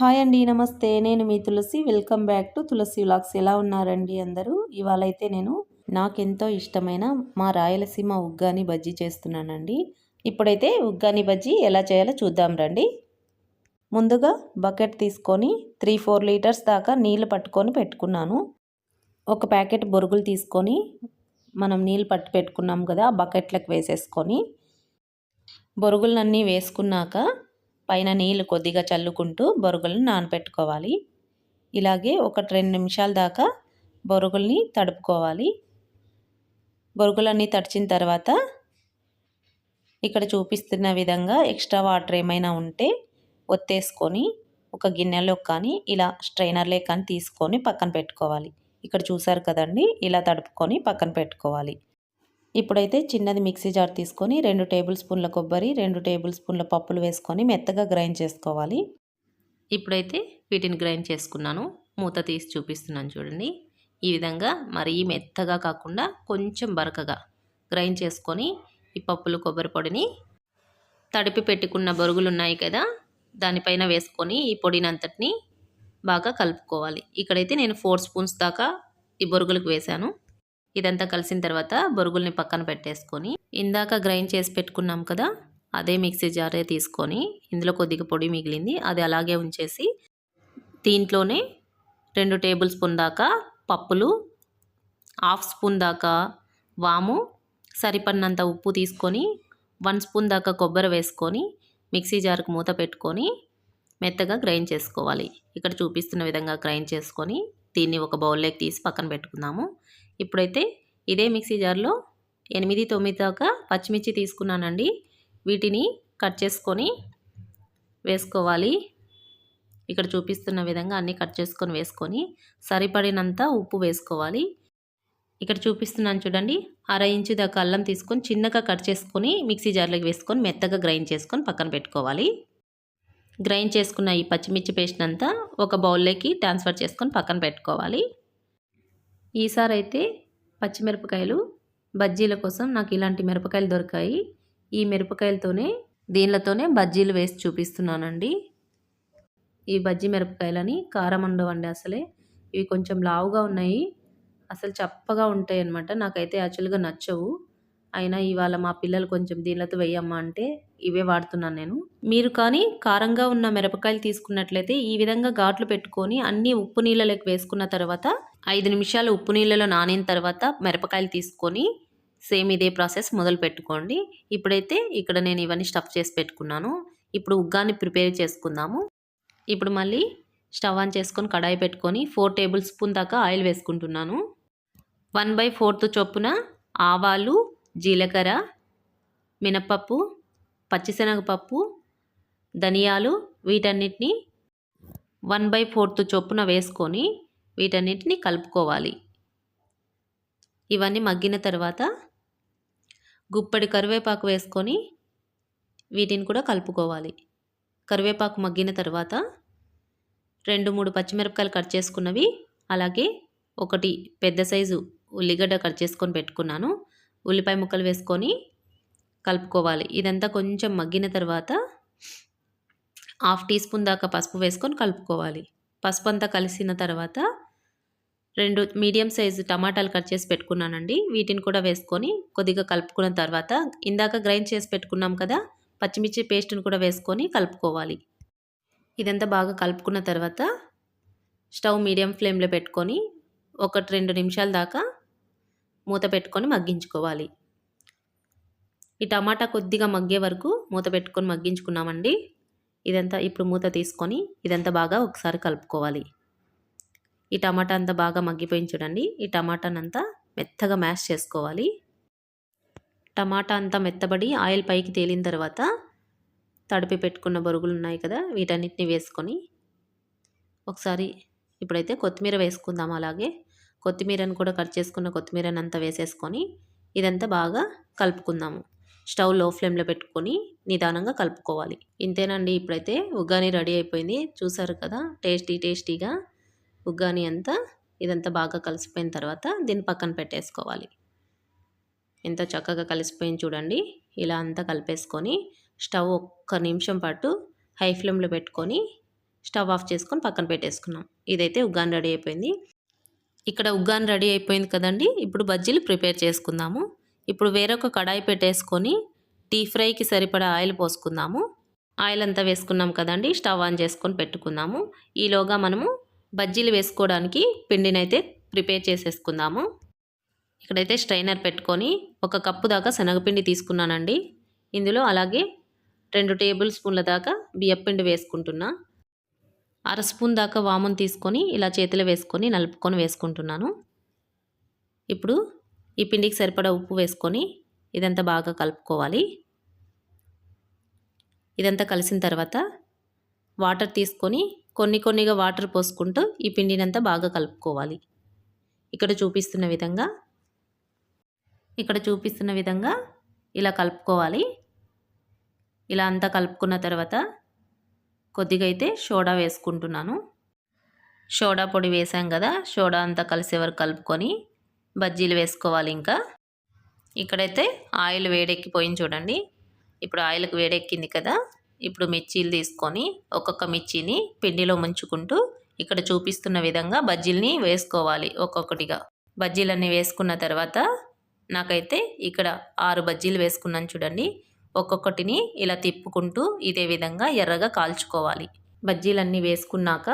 Hi అండి నమస్తే. నేను మీ Tulasi. Welcome back to Tulasi vlogs. ఎలా ఉన్నారండి అందరూ? ఇవాళైతే నేను నాకెంతో ఇష్టమైన మా రాయలసీమ ఉగ్గాని బజ్జీ చేస్తున్నానండి. ఇప్పుడైతే ఉగ్గాని బజ్జీ ఎలా చేయాలో చూద్దాం రండి. ముందుగా బకెట్ తీసుకొని త్రీ ఫోర్ లీటర్స్ దాకా నీళ్ళు పట్టుకొని పెట్టుకున్నాను. ఒక ప్యాకెట్ బొరుగులు తీసుకొని మనం నీళ్ళు పట్టు పెట్టుకున్నాం కదా ఆ బకెట్లకు వేసేసుకొని. బొరుగులన్నీ వేసుకున్నాక పైన నీళ్ళు కొద్దిగా చల్లుకుంటూ బొరుగులను నానపెట్టుకోవాలి. ఇలాగే ఒక రెండు నిమిషాల దాకా బొరుగుల్ని తడుపుకోవాలి. బొరుగులన్నీ తడిచిన తర్వాత ఇక్కడ చూపిస్తున్న విధంగా ఎక్స్ట్రా వాటర్ ఏమైనా ఉంటే ఒత్తేసుకొని ఒక గిన్నెలో కానీ ఇలా స్ట్రైనర్లే కానీ తీసుకొని పక్కన పెట్టుకోవాలి. ఇక్కడ చూసారు కదండి? ఇలా తడుపుకొని పక్కన పెట్టుకోవాలి. ఇప్పుడైతే చిన్నది మిక్సీ జార్ తీసుకొని రెండు టేబుల్ స్పూన్ల కొబ్బరి రెండు టేబుల్ స్పూన్ల పప్పులు వేసుకొని మెత్తగా గ్రైండ్ చేసుకోవాలి. ఇప్పుడైతే వీటిని గ్రైండ్ చేసుకున్నాను. మూత తీసి చూపిస్తున్నాను చూడండి. ఈ విధంగా మరీ మెత్తగా కాకుండా కొంచెం బరకగా గ్రైండ్ చేసుకొని ఈ పప్పులు కొబ్బరి పొడిని తడిపి పెట్టుకున్న బొరుగులు ఉన్నాయి కదా దానిపైన వేసుకొని ఈ పొడిని అంతటిని బాగా కలుపుకోవాలి. ఇక్కడైతే నేను ఫోర్ స్పూన్స్ దాకా ఈ బొరుగులకు వేశాను. ఇదంతా కలిసిన తర్వాత బొరుగుల్ని పక్కన పెట్టేసుకొని ఇందాక గ్రైండ్ చేసి పెట్టుకున్నాం కదా అదే మిక్సీ జారే తీసుకొని ఇందులో కొద్దిగా పొడి మిగిలింది అది అలాగే ఉంచేసి దీంట్లోనే రెండు టేబుల్ స్పూన్ దాకా పప్పులు హాఫ్ స్పూన్ దాకా వాము సరిపడినంత ఉప్పు తీసుకొని వన్ స్పూన్ దాకా కొబ్బరి వేసుకొని మిక్సీ జార్కి మూత పెట్టుకొని మెత్తగా గ్రైండ్ చేసుకోవాలి. ఇక్కడ చూపిస్తున్న విధంగా గ్రైండ్ చేసుకొని దీన్ని ఒక బౌల్లోకి తీసి పక్కన పెట్టుకుందాము. ఇప్పుడైతే ఇదే మిక్సీ జార్లో ఎనిమిది తొమ్మిది దాకా పచ్చిమిర్చి తీసుకున్నానండి. వీటిని కట్ చేసుకొని వేసుకోవాలి. ఇక్కడ చూపిస్తున్న విధంగా అన్నీ కట్ చేసుకొని వేసుకొని సరిపడినంత ఉప్పు వేసుకోవాలి. ఇక్కడ చూపిస్తున్నాను చూడండి. అర ఇంచు దాకా అల్లం తీసుకొని చిన్నగా కట్ చేసుకొని మిక్సీ జార్లోకి వేసుకొని మెత్తగా గ్రైండ్ చేసుకొని పక్కన పెట్టుకోవాలి. గ్రైండ్ చేసుకున్న ఈ పచ్చిమిర్చి పేస్ట్ అంతా ఒక బౌల్లోకి ట్రాన్స్ఫర్ చేసుకొని పక్కన పెట్టుకోవాలి. ఈసారి అయితే పచ్చిమిరపకాయలు బజ్జీల కోసం నాకు ఇలాంటి మిరపకాయలు దొరికాయి. ఈ మిరపకాయలతోనే దీనిలతోనే బజ్జీలు వేసి చూపిస్తున్నానండి. ఈ బజ్జీ మిరపకాయలని కారం ఉండవండి అసలే. ఇవి కొంచెం లావుగా ఉన్నాయి. అసలు చప్పగా ఉంటాయి అన్నమాట నాకైతే యాక్చువల్గా నచ్చవు. అయినా ఇవాళ మా పిల్లలు కొంచెం దీనిలతో వేయమ్మా అంటే ఇవే వాడుతున్నాను నేను. మీరు కానీ కారంగా ఉన్న మిరపకాయలు తీసుకున్నట్లయితే ఈ విధంగా ఘాట్లు పెట్టుకొని అన్ని ఉప్పు నీళ్ళలోకి వేసుకున్న తర్వాత ఐదు నిమిషాలు ఉప్పు నీళ్ళలో నానిన తర్వాత మిరపకాయలు తీసుకొని సేమ్ ఇదే ప్రాసెస్ మొదలు పెట్టుకోండి. ఇప్పుడైతే ఇక్కడ నేను ఇవన్నీ స్టఫ్ చేసి పెట్టుకున్నాను. ఇప్పుడు ఉగ్గాన్ని ప్రిపేర్ చేసుకుందాము. ఇప్పుడు మళ్ళీ స్టవ్ ఆన్ చేసుకొని కడాయి పెట్టుకొని ఫోర్ టేబుల్ స్పూన్ దాకా ఆయిల్ వేసుకుంటున్నాను. వన్ బై ఫోర్త్ చొప్పున ఆవాలు జీలకర్ర మినపప్పు పచ్చిశనగపప్పు ధనియాలు వీటన్నిటిని వన్ బై ఫోర్త్ చొప్పున వేసుకొని వీటన్నిటిని కలుపుకోవాలి. ఇవన్నీ మగ్గిన తర్వాత గుప్పడి కరివేపాకు వేసుకొని వీటిని కూడా కలుపుకోవాలి. కరివేపాకు మగ్గిన తర్వాత రెండు మూడు పచ్చిమిరపకాయలు కట్ చేసుకున్నవి అలాగే ఒకటి పెద్ద సైజు ఉల్లిగడ్డ కట్ చేసుకొని పెట్టుకున్నాను. ఉల్లిపాయ ముక్కలు వేసుకొని కలుపుకోవాలి. ఇదంతా కొంచెం మగ్గిన తర్వాత హాఫ్ టీ స్పూన్ దాకా పసుపు వేసుకొని కలుపుకోవాలి. పసుపు అంతా కలిసిన తర్వాత రెండు మీడియం సైజు టమాటాలు కట్ చేసి పెట్టుకున్నానండి. వీటిని కూడా వేసుకొని కొద్దిగా కలుపుకున్న తర్వాత ఇందాక గ్రైండ్ చేసి పెట్టుకున్నాం కదా పచ్చిమిర్చి పేస్ట్ని కూడా వేసుకొని కలుపుకోవాలి. ఇదంతా బాగా కలుపుకున్న తర్వాత స్టవ్ మీడియం ఫ్లేమ్లో పెట్టుకొని ఒకటి రెండు నిమిషాల దాకా మూత పెట్టుకొని మగ్గించుకోవాలి. ఈ టమాటా కొద్దిగా మగ్గే వరకు మూత పెట్టుకొని మగ్గించుకున్నామండి. ఇదంతా ఇప్పుడు మూత తీసుకొని ఇదంతా బాగా ఒకసారి కలుపుకోవాలి. ఈ టమాటా అంతా బాగా మగ్గిపోయింది చూడండి. ఈ టమాటానంతా మెత్తగా మ్యాష్ చేసుకోవాలి. టమాటా అంతా మెత్తబడి ఆయిల్ పైకి తేలిన తర్వాత తడిపి పెట్టుకున్న బొరుగులు ఉన్నాయి కదా వీటన్నిటిని వేసుకొని ఒకసారి ఇప్పుడైతే కొత్తిమీర వేసుకుందాం అలాగే. కొత్తిమీరను కూడా కట్ చేసుకున్న కొత్తిమీరని అంతా వేసేసుకొని ఇదంతా బాగా కలుపుకుందాము. స్టవ్లో ఫ్లేమ్లో పెట్టుకొని నిదానంగా కలుపుకోవాలి. ఇంతేనండి ఇప్పుడైతే ఉగ్గాని రెడీ అయిపోయింది. చూసారు కదా టేస్టీ టేస్టీగా ఉగ్గాని అంతా ఇదంతా బాగా కలిసిపోయిన తర్వాత దీన్ని పక్కన పెట్టేసుకోవాలి. ఎంత చక్కగా కలిసిపోయింది చూడండి. ఇలా అంతా కలిపేసుకొని స్టవ్ ఒక్క నిమిషం పాటు హై ఫ్లేమ్లో పెట్టుకొని స్టవ్ ఆఫ్ చేసుకొని పక్కన పెట్టేసుకున్నాం. ఇదైతే ఉగ్గాని రెడీ అయిపోయింది. ఇక్కడ ఉగ్గాని రెడీ అయిపోయింది కదండి. ఇప్పుడు బజ్జీలు ప్రిపేర్ చేసుకుందాము. ఇప్పుడు వేరొక కడాయి పెట్టేసుకొని టీ ఫ్రైకి సరిపడా ఆయిల్ పోసుకుందాము. ఆయిల్ అంతా వేసుకున్నాం కదండి స్టవ్ ఆన్ చేసుకొని పెట్టుకుందాము. ఈలోగా మనము బజ్జీలు వేసుకోవడానికి పిండినైతే ప్రిపేర్ చేసేసుకుందాము. ఇక్కడైతే స్ట్రైనర్ పెట్టుకొని ఒక కప్పు దాకా శనగపిండి తీసుకున్నానండి. ఇందులో అలాగే రెండు టేబుల్ స్పూన్ల దాకా బియ్యపిండి వేసుకుంటున్నా. అర స్పూన్ దాకా వామును తీసుకొని ఇలా చేతిలో వేసుకొని నలుపుకొని వేసుకుంటున్నాను. ఇప్పుడు ఈ పిండికి సరిపడా ఉప్పు వేసుకొని ఇదంతా బాగా కలుపుకోవాలి. ఇదంతా కలిసిన తర్వాత వాటర్ తీసుకొని కొన్ని కొన్నిగా వాటర్ పోసుకుంటూ ఈ పిండినంతా బాగా కలుపుకోవాలి. ఇక్కడ చూపిస్తున్న విధంగా ఇక్కడ చూపిస్తున్న విధంగా ఇలా కలుపుకోవాలి. ఇలా అంతా కలుపుకున్న తర్వాత కొద్దిగా అయితే సోడా వేసుకుంటున్నాను. సోడా పొడి వేసాం కదా సోడా అంతా కలిసే వరకు కలుపుకొని బజ్జీలు వేసుకోవాలి ఇంకా. ఇక్కడైతే ఆయిల్ వేడెక్కిపోయింది చూడండి. ఇప్పుడు ఆయిల్కి వేడెక్కింది కదా. ఇప్పుడు మిర్చీలు తీసుకొని ఒక్కొక్క మిర్చిని పిండిలో ముంచుకుంటూ ఇక్కడ చూపిస్తున్న విధంగా బజ్జీలని వేసుకోవాలి ఒక్కొక్కటిగా. బజ్జీలన్నీ వేసుకున్న తర్వాత నాకైతే ఇక్కడ ఆరు బజ్జీలు వేసుకున్నాను చూడండి. ఒక్కొక్కటిని ఇలా తిప్పుకుంటూ ఇదే విధంగా ఎర్రగా కాల్చుకోవాలి. బజ్జీలన్నీ వేసుకున్నాక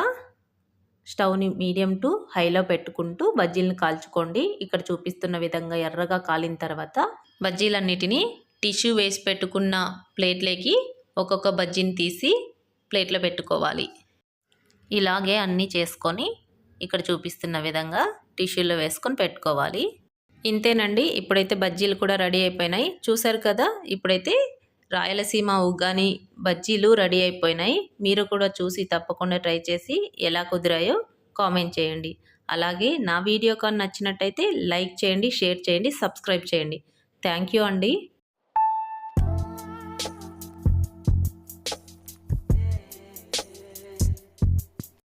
స్టవ్ని మీడియం టు హైలో పెట్టుకుంటూ బజ్జీలను కాల్చుకోండి. ఇక్కడ చూపిస్తున్న విధంగా ఎర్రగా కాలిన తర్వాత బజ్జీలన్నిటినీ టిష్యూ వేసి పెట్టుకున్న ప్లేట్లోకి ఒక్కొక్క బజ్జీని తీసి ప్లేట్లో పెట్టుకోవాలి. ఇలాగే అన్నీ చేసుకొని ఇక్కడ చూపిస్తున్న విధంగా టిష్యూలో వేసుకొని పెట్టుకోవాలి. ఇంతేనండి. ఇప్పుడైతే బజ్జీలు కూడా రెడీ అయిపోయినాయి. చూసారు కదా? ఇప్పుడైతే రాయలసీమ ఉగ్గాని బజ్జీలు రెడీ అయిపోయినాయి. మీరు కూడా చూసి తప్పకుండా ట్రై చేసి ఎలా కుదిరాయో కామెంట్ చేయండి. అలాగే నా వీడియో కానీ నచ్చినట్టయితే లైక్ చేయండి షేర్ చేయండి సబ్స్క్రైబ్ చేయండి. థ్యాంక్ యూ అండి.